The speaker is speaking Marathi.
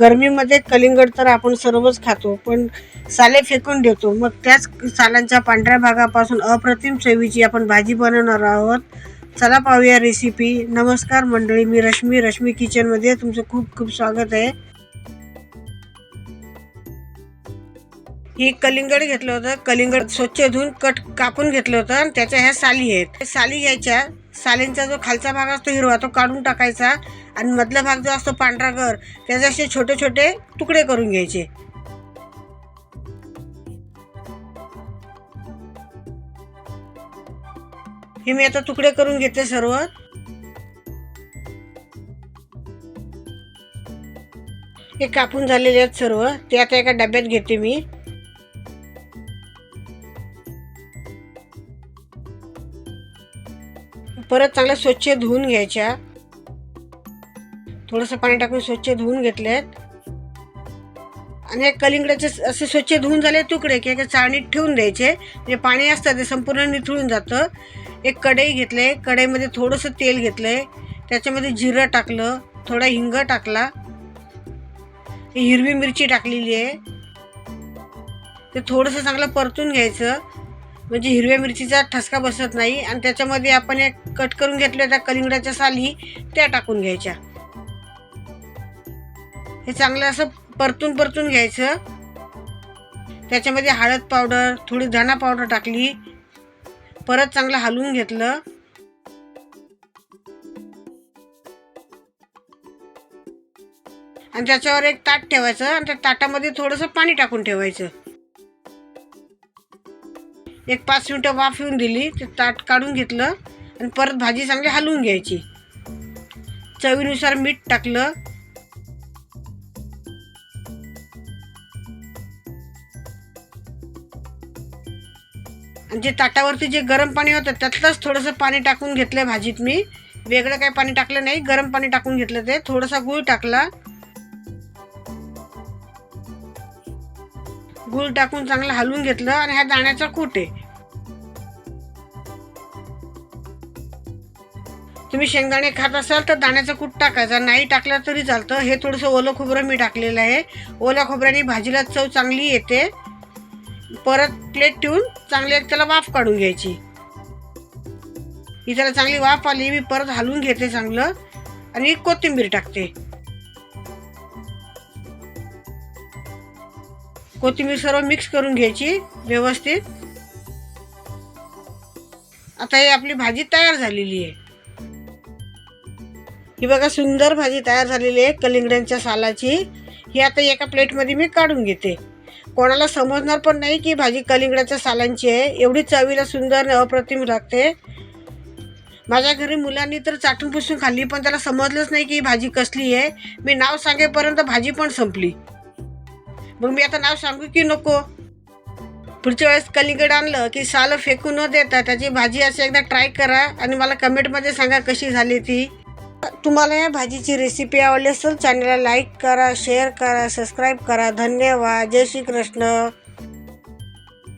गरमीमध्ये कलिंगड तर आपण सर्वच खातो पण साले फेकून देतो. मग त्याच सालांच्या पांढऱ्या भागापासून अप्रतिम चवीची आपण भाजी बनवणार आहोत. चला पाहूया रेसिपी नमस्कार मंडळी मी रश्मी रश्मी किचनमध्ये तुमचं खूप खूप स्वागत आहे. ही कलिंगड घेतलं होतं. कलिंगड स्वच्छ धुवून कट कापून घेतलं होतं आणि त्याच्या ह्या साली आहेत. साली घ्यायच्या सालींचा जो खालचा भाग असतो हिरवा तो काढून टाकायचा आणि मधला भाग जो असतो पांढरा घर त्याचे असे छोटे छोटे तुकडे करून घ्यायचे. हे मी आता तुकडे करून घेते सर्व. हे कापून झालेले आहेत सर्व. ते आता एका डब्यात घेते मी. परत चांगल्या स्वच्छ धुवून घ्यायच्या. थोडंसं पाणी टाकून स्वच्छ धुवून घेतलेत. आणि हे कलिंगडाचे असे स्वच्छ धुवून झाले तुकडे की एका चाळणीत ठेवून द्यायचे. म्हणजे पाणी असतं ते संपूर्ण निथळून जातं. एक कढई घेतले कढईमध्ये थोडंसं तेल घेतलंय त्याच्यामध्ये जिरं टाकलं थोडा हिंग टाकला. हिरवी मिरची टाकलेली आहे. ते थोडंसं चांगलं परतून घ्यायचं. म्हणजे हिरव्या मिरचीचा ठसका बसत नाही आणि त्याच्यामध्ये आपण एक कट करून घेतल्या त्या कलिंगडाच्या साली त्या टाकून घ्यायच्या. हे चांगलं असं परतून परतून घ्यायचं. त्याच्यामध्ये हळद पावडर थोडी धणा पावडर टाकली. परत चांगलं हलवून घेतलं. आणि त्याच्यावर एक ताट ठेवायचं आणि त्या ताटामध्ये थोडंसं पाणी टाकून ठेवायचं. एक पाच मिनटं वाफ येऊन दिली ते ताट काढून घेतलं आणि परत भाजी चांगली हलवून घ्यायची. चवीनुसार मीठ टाकलं. आणि जे ताटावरती जे गरम पाणी होतं त्यातलंच थोडंसं पाणी टाकून घेतलं भाजीत मी. वेगळं काही पाणी टाकलं नाही गरम पाणी टाकून घेतलं ते. थोडासा गूळ टाकला. गूळ टाकून चांगलं हलवून घेतलं आणि ह्या दाण्याचा कूट आहे. तुम्ही शेंगदाणे खात असाल तर दाण्याचं कूट टाकायचं नाही टाकलं तरी चालतं. हे थोडंसं ओलं खोबरं मी टाकलेलं आहे. ओल्या खोबऱ्याने भाजीला चव चांगली येते. परत प्लेट ठेवून चांगली एक त्याला वाफ काढून घ्यायची. ही त्याला चांगली वाफ आली. मी परत हलवून घेते चांगलं. आणि कोथिंबीर टाकते. कोथिंबीर सर्व मिक्स करून घ्यायची व्यवस्थित. आता ही आपली भाजी तयार झालेली आहे. ही बघा सुंदर भाजी तयार झालेली आहे कलिंगड्यांच्या सालाची. ही आता एका प्लेटमध्ये मी काढून घेते. कोणाला समजणार पण नाही की भाजी कलिंगड्याच्या सालांची आहे. एवढी चवीला सुंदर अप्रतिम लागते. माझ्या घरी मुलांनी तर चाटून पुसून खाल्ली पण त्याला समजलंच नाही की ही भाजी कसली आहे. मी नाव सांगेपर्यंत भाजी पण संपली. मग मी आता नाव सांगू की नको? पुढच्या वेळेस कलिंगड आणलं की सालं फेकू न देता त्याची भाजी अशी एकदा ट्राय करा आणि मला कमेंटमध्ये सांगा कशी झाली ती. तुम्हाला या भाजीची रेसिपी आवडली असेल चॅनलला लाईक करा शेअर करा सबस्क्राईब करा. धन्यवाद. जय श्री कृष्ण